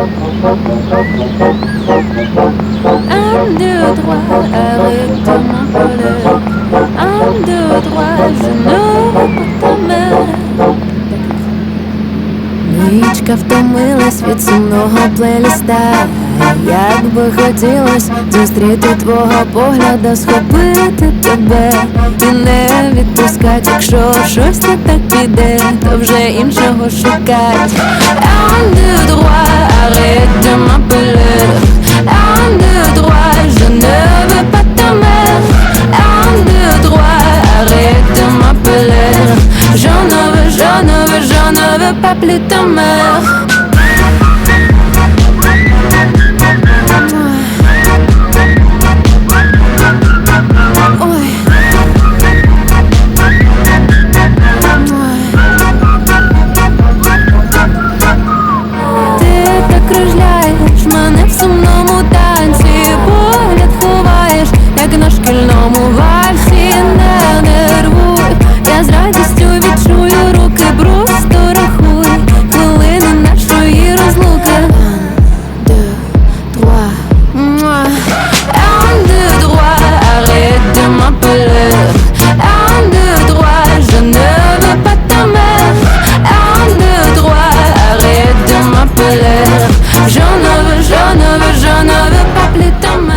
Un, deux, droit, arrête de m'appeler. Un, deux, droit, je ne pas ta mère. Нічка втомилась від сумного плейліста. Як би хотілось зустріти твого погляда, схопити тебе і не відпускать, якщо щось не так піде, то вже іншого шукать. frappe le temps mort. je ne veux, je ne veux pas plus t'emmener